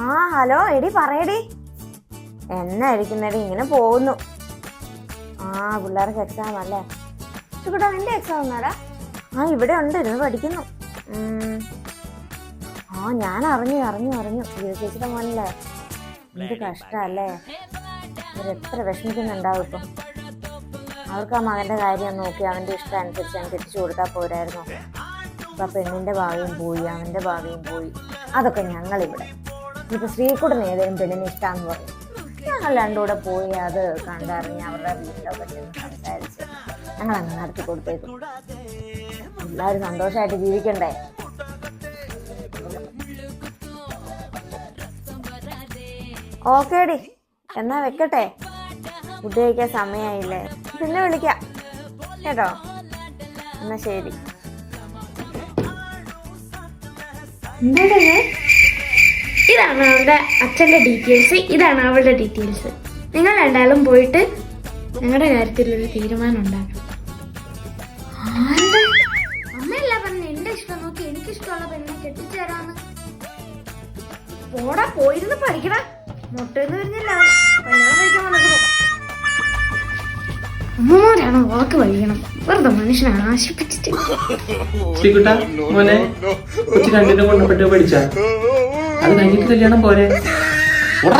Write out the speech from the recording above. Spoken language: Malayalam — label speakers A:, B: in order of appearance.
A: ആ ഹലോ എടി പറയടി. എന്നായിരിക്കുന്നടി ഇങ്ങനെ പോകുന്നു. ആ പിള്ളേർക്ക് എക്സാം അല്ലേ? ചുക്കട്ടാ നിന്റെ എക്സാം ഒന്നാടാ ആ ഇവിടെ ഉണ്ട് ഇരുന്ന് പഠിക്കുന്നു. ആ ഞാൻ അറിഞ്ഞു അറിഞ്ഞു അറിഞ്ഞു. ചേച്ചിയുടെ മോനല്ലേ? എന്ത് കഷ്ടല്ലേ അവരെത്ര വിഷമിക്കുന്നുണ്ടാവും ഇപ്പം. അവർക്ക് ആ മകന്റെ കാര്യം നോക്കി അവന്റെ ഇഷ്ടം അനുസരിച്ച് അവൻ തിരിച്ചു കൊടുത്താൽ പോരായിരുന്നു. അപ്പൊ പെണ്ണിന്റെ ഭാവിയും പോയി അവന്റെ ഭാവിയും പോയി. അതൊക്കെ ഞങ്ങളിവിടെ. ഇപ്പൊ ശ്രീകുടന് ഏതെങ്കിലും പെണ്ണിന് ഇഷ്ടം പറയും. ഞങ്ങൾ രണ്ടുകൂടെ പോയി അത് കണ്ടറിഞ്ഞ് അവരുടെ വീട്ടിലൊക്കെ സംസാരിച്ച് ഞങ്ങൾ അങ്ങ് നടത്തി കൊടുത്തേക്കും. എല്ലാവരും സന്തോഷമായിട്ട് ജീവിക്കണ്ടേ? ഓക്കേടി. എന്നാ വെക്കട്ടെ. ഫുഡ് കഴിക്കാൻ സമയമായില്ലേ പിന്നെ വിളിക്കാം. കേട്ടോ? എന്നാ ശരി.
B: ഇതാണ് അച്ഛന്റെ ഡീറ്റെയിൽസ്. ഇതാണ് അവളുടെ ഡീറ്റെയിൽസ്. നിങ്ങൾ രണ്ടാളും പോയിട്ട് ഞങ്ങളുടെ കാര്യത്തിലൊരു തീരുമാനം ഉണ്ടാക്കണം? അമ്മയല്ല പറഞ്ഞു എന്റെ ഇഷ്ടം നോക്കി എനിക്ക് ഇഷ്ടമുള്ള പെണ്ണെ കെട്ടിച്ചേരാന്ന് പോടാ പോയിരുന്ന് പഠിക്കണ മുട്ടെന്ന് പറഞ്ഞില്ല അമ്മമാരാണ് വാക്ക് വഴിയണം വെറുതെ മനുഷ്യനെ ആശിപ്പിച്ചിട്ട്
C: രണ്ടിനും കൊണ്ടപ്പെട്ട് പഠിച്ച? അത് കഴിഞ്ഞിട്ട് കല്യാണം പോരെ. ഉട